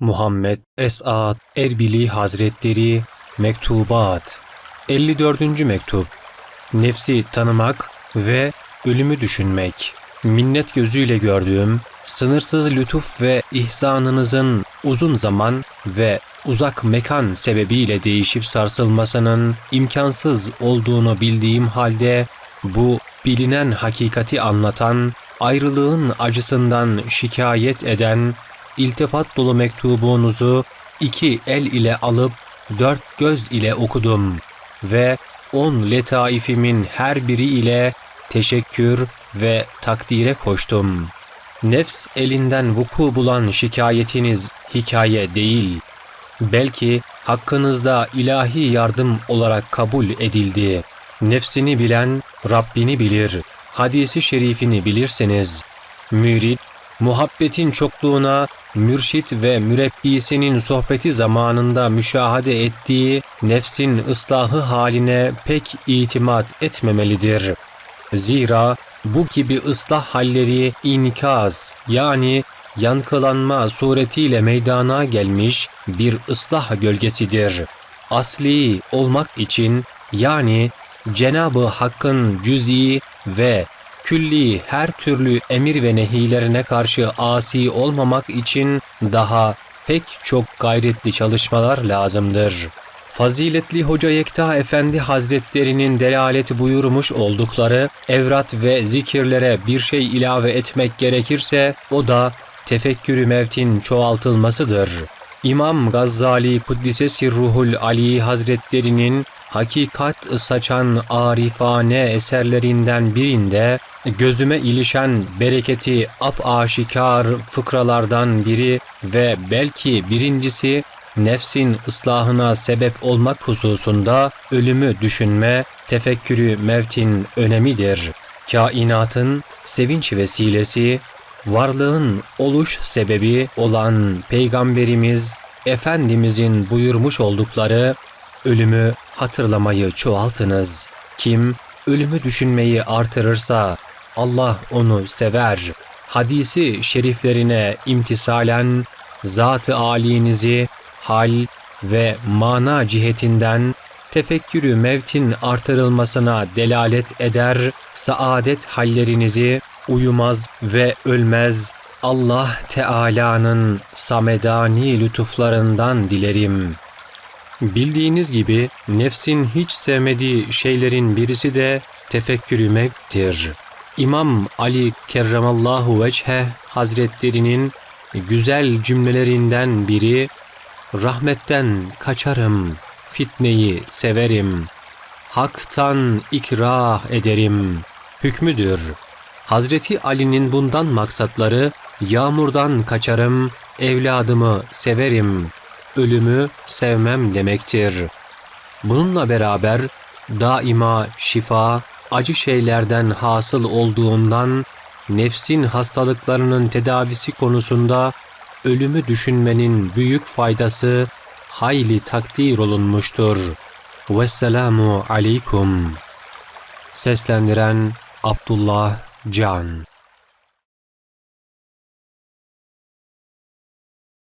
Muhammed Esad Erbili Hazretleri Mektubat 54. Mektup Nefsi tanımak ve ölümü düşünmek. Minnet gözüyle gördüğüm sınırsız lütuf ve ihsanınızın uzun zaman ve uzak mekan sebebiyle değişip sarsılmasının imkansız olduğunu bildiğim halde bu bilinen hakikati anlatan, ayrılığın acısından şikayet eden, iltifat dolu mektubunuzu iki el ile alıp dört göz ile okudum ve on letaifimin her biri ile teşekkür ve takdire koştum. Nefs elinden vuku bulan şikayetiniz hikaye değil, belki hakkınızda ilahi yardım olarak kabul edildi. Nefsini bilen Rabbini bilir. Hadisi şerifini bilirseniz, mürid, muhabbetin çokluğuna mürşit ve mürebbisinin sohbeti zamanında müşahede ettiği nefsin ıslahı haline pek itimat etmemelidir. Zira bu gibi ıslah halleri inkaz yani yankılanma suretiyle meydana gelmiş bir ıslah gölgesidir. Asli olmak için yani Cenabı Hakk'ın cüz'i ve külli her türlü emir ve nehilerine karşı asi olmamak için daha pek çok gayretli çalışmalar lazımdır. Faziletli Hoca Yekta Efendi Hazretlerinin delalet buyurmuş oldukları evrat ve zikirlere bir şey ilave etmek gerekirse o da tefekkürü mevtin çoğaltılmasıdır. İmam Gazzali Kuddise Sirruhul Ali Hazretlerinin hakikat saçan arifane eserlerinden birinde gözüme ilişen bereketi ap-aşikar fıkralardan biri ve belki birincisi nefsin ıslahına sebep olmak hususunda ölümü düşünme, tefekkürü mevtin önemidir. Kainatın sevinç vesilesi, varlığın oluş sebebi olan Peygamberimiz Efendimizin buyurmuş oldukları ölümü hatırlamayı çoğaltınız. Kim ölümü düşünmeyi artırırsa Allah onu sever. Hadisi şeriflerine imtisalen zat-ı alinizi hal ve mana cihetinden tefekkürü mevtin artırılmasına delalet eder, saadet hallerinizi uyumaz ve ölmez Allah Teala'nın samedani lütuflarından dilerim. Bildiğiniz gibi nefsin hiç sevmediği şeylerin birisi de tefekkürü mevttir. İmam Ali Kerramallahu Veçhe Hazretlerinin güzel cümlelerinden biri Rahmetten kaçarım, fitneyi severim, haktan ikrah ederim hükmüdür. Hazreti Ali'nin bundan maksatları yağmurdan kaçarım, evladımı severim, ölümü sevmem demektir. Bununla beraber daima şifa, acı şeylerden hasıl olduğundan nefsin hastalıklarının tedavisi konusunda ölümü düşünmenin büyük faydası hayli takdir olunmuştur. Vesselamu aleykum. Seslendiren Abdullah Can